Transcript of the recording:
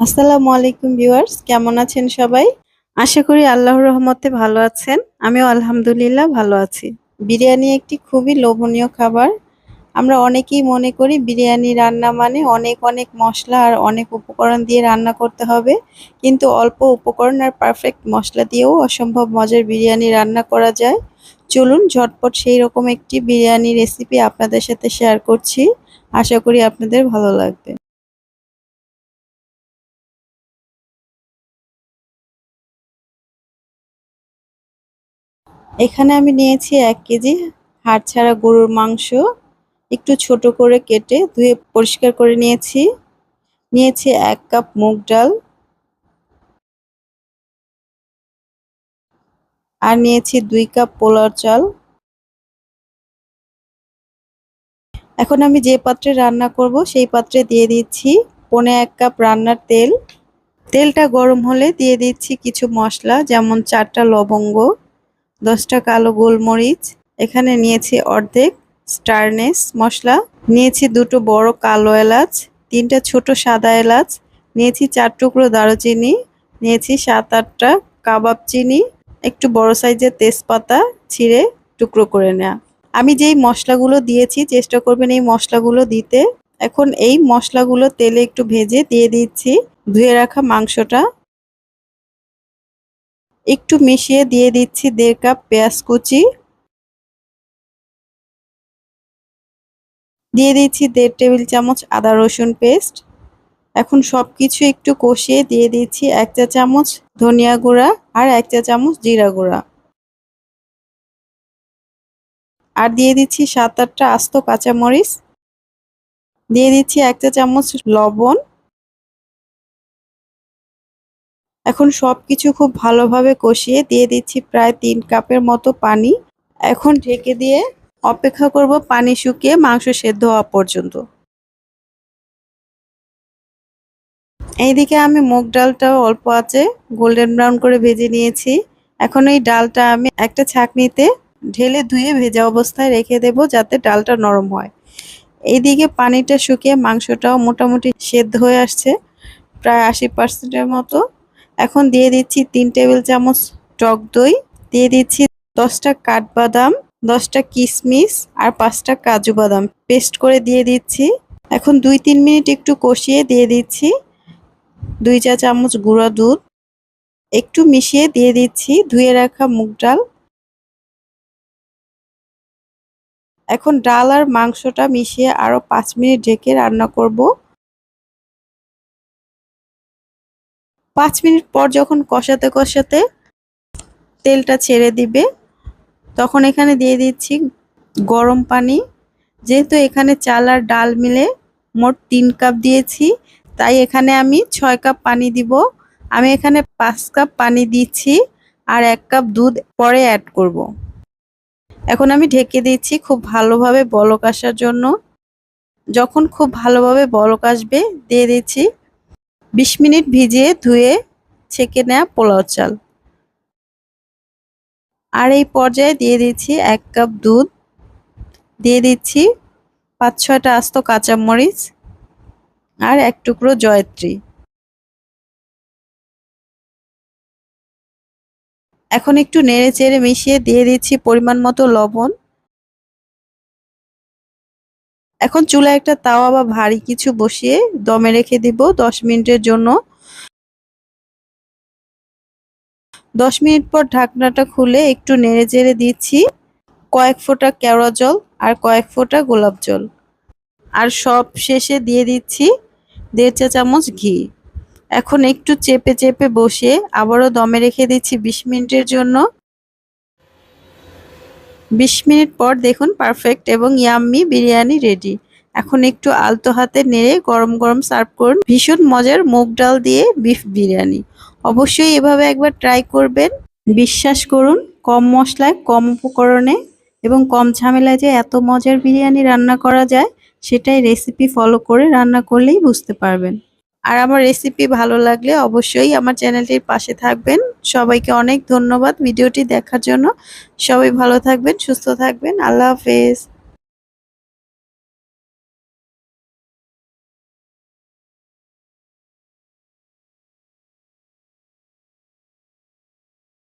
আসসালামু আলাইকুম ভিউয়ার্স, কেমন আছেন সবাই? আশা করি আল্লাহর রহমতে ভালো আছেন। আমিও আলহামদুলিল্লাহ ভালো আছি। বিরিয়ানি একটি খুবই লোভনীয় খাবার। আমরা অনেকেই মনে করি বিরিয়ানি রান্না মানে অনেক অনেক মশলা আর অনেক উপকরণ দিয়ে রান্না করতে হবে। কিন্তু অল্প উপকরণ আর পারফেক্ট মশলা দিয়েও অসম্ভব মজার বিরিয়ানি রান্না করা যায়। চলুন ঝটপট সেই রকম একটি বিরিয়ানি রেসিপি আপনাদের সাথে শেয়ার করছি। আশা করি আপনাদের ভালো লাগবে। এখানে আমি নিয়েছি এক কেজি হাড় ছাড়া গরুর মাংস। একটু ছোট করে কেটে ধুয়ে পরিষ্কার করে নিয়েছি। নিয়েছি এক কাপ মুগ ডাল। আর নিয়েছি দুই কাপ পোলার চাল। এখন আমি যে পাত্রে রান্না করব সেই পাত্রে দিয়ে দিচ্ছি পনে এক কাপ রান্নার তেল। তেলটা গরম হলে দিয়ে দিচ্ছি কিছু মশলা, যেমন চারটা লবঙ্গ। দশটা কালো গোলমরিচ, এখানে নিয়েছি অর্ধেক স্টারনেস মশলা, নিয়েছি দুটো বড় কালো এলাচ, তিনটা ছোট সাদা এলাচ, নিয়েছি চার টুকরো দারুচিনি, নিয়েছি সাত আটটা কাবাব চিনি, একটু বড় সাইজের তেজপাতা ছিঁড়ে টুকরো করে নেওয়া আমি যেই মশলাগুলো দিয়েছি, চেষ্টা করবেন এই মশলাগুলো দিতে। এখন এই মশলাগুলো তেলে একটু ভেজে দিয়ে দিচ্ছি, ধুয়ে রাখা মাংসটা। একটু মিশিয়ে দিয়ে দিচ্ছি দেড় কাপ পেঁয়াজ কুচি। দিয়ে দিচ্ছি দেড় টেবিল চামচ আদা রসুন পেস্ট। এখন সব কিছু একটু কষিয়ে দিয়ে দিচ্ছি এক চা চামচ ধনিয়া গুঁড়া আর এক চা চামচ জিরা গুঁড়া। আর দিয়ে দিচ্ছি সাত আটটা আস্ত কাঁচামরিচ। দিয়ে দিচ্ছি এক চা চামচ লবণ। এখন সব কিছু খুব ভালোভাবে কষিয়ে দিয়ে দিচ্ছি প্রায় তিন কাপের মতো পানি। এখন ঢেকে দিয়ে অপেক্ষা করব পানি শুকিয়ে মাংস সেদ্ধ হওয়া পর্যন্ত। এইদিকে আমি মুগ ডালটাও অল্প আছে, গোল্ডেন ব্রাউন করে ভেজে নিয়েছি। এখন এই ডালটা আমি একটা ছাকনিতে ঢেলে ধুয়ে ভেজা অবস্থায় রেখে দেব যাতে ডালটা নরম হয়। এইদিকে পানিটা শুকিয়ে মাংসটাও মোটামুটি সেদ্ধ হয়ে আসছে, প্রায় আশি পার্সেন্টের মতো। এখন দিয়ে দিচ্ছি তিন টেবিল চামচ টক দই, দিয়ে দিচ্ছি দশটা কাঠবাদাম, দশটা কিশমিশ আর পাঁচটা কাজু বাদাম। পেস্ট করে দিয়ে দিচ্ছি। এখন দুই তিন মিনিট একটু কষিয়ে দিয়ে দিচ্ছি। দুই চা চামচ গুঁড়া দুধ। একটু মিশিয়ে দিয়ে দিচ্ছি ধুয়ে রাখা মুগ ডাল। এখন ডাল আর মাংসটা মিশিয়ে আরও পাঁচ মিনিট ঢেকে রান্না করব। পাঁচ মিনিট পর যখন কষাতে কষাতে তেলটা ছেড়ে দিবে, তখন এখানে দিয়ে দিচ্ছি গরম পানি। যেহেতু এখানে চাল আর ডাল মিলে মোট তিন কাপ দিয়েছি, তাই এখানে আমি ছয় কাপ পানি দিব। আমি এখানে পাঁচ কাপ পানি দিচ্ছি আর এক কাপ দুধ পরে অ্যাড করব। এখন আমি ঢেকে দিচ্ছি খুব ভালোভাবে বলক আসার জন্য। যখন খুব ভালোভাবে বলক আসবে, দিয়ে দিচ্ছি বিশ মিনিট ভিজিয়ে ধুয়ে ছেঁকে নেওয়া পোলাও চাল। আর এই পর্যায়ে দিয়ে দিচ্ছি এক কাপ দুধ। দিয়ে দিচ্ছি পাঁচ ছয়টা আস্ত কাঁচামরিচ আর এক টুকরো জয়ত্রী। এখন একটু নেড়ে চেড়ে মিশিয়ে দিয়ে দিচ্ছি পরিমাণ মতো লবণ। এখন চুলায় একটা তাওয়া বা ভারী কিছু বসিয়ে দমে রেখে দিব দশ মিনিটের জন্য। দশ মিনিট পর ঢাকনাটা খুলে একটু নেড়ে চেড়ে দিচ্ছি। কয়েক ফোঁটা কেওড়া জল আর কয়েক ফোঁটা গোলাপ জল। আর সব শেষে দিয়ে দিচ্ছি দেড় চা চামচ ঘি। এখন একটু চেপে চেপে বসিয়ে আবারও দমে রেখে দিচ্ছি বিশ মিনিটের জন্য। বিশ মিনিট পর দেখুন পারফেক্ট এবং ইয়াম্মি বিরিয়ানি রেডি এখন একটু আলতো হাতে নেড়ে গরম গরম সার্ভ করুন। ভীষণ মজার মুগ ডাল দিয়ে বিফ বিরিয়ানি। অবশ্যই এভাবে একবার ট্রাই করবেন। বিশ্বাস করুন, কম মশলায়, কম উপকরণে এবং কম ঝামেলায় যে এত মজার বিরিয়ানি রান্না করা যায়, সেটাই রেসিপি ফলো করে রান্না করলেই বুঝতে পারবেন। আর আমার রেসিপি ভালো লাগলে অবশ্যই আমার চ্যানেলটির পাশে থাকবেন। সবাইকে অনেক ধন্যবাদ ভিডিওটি দেখার জন্য। সবাই ভালো থাকবেন, সুস্থ থাকবেন। আল্লাহ হাফেজ।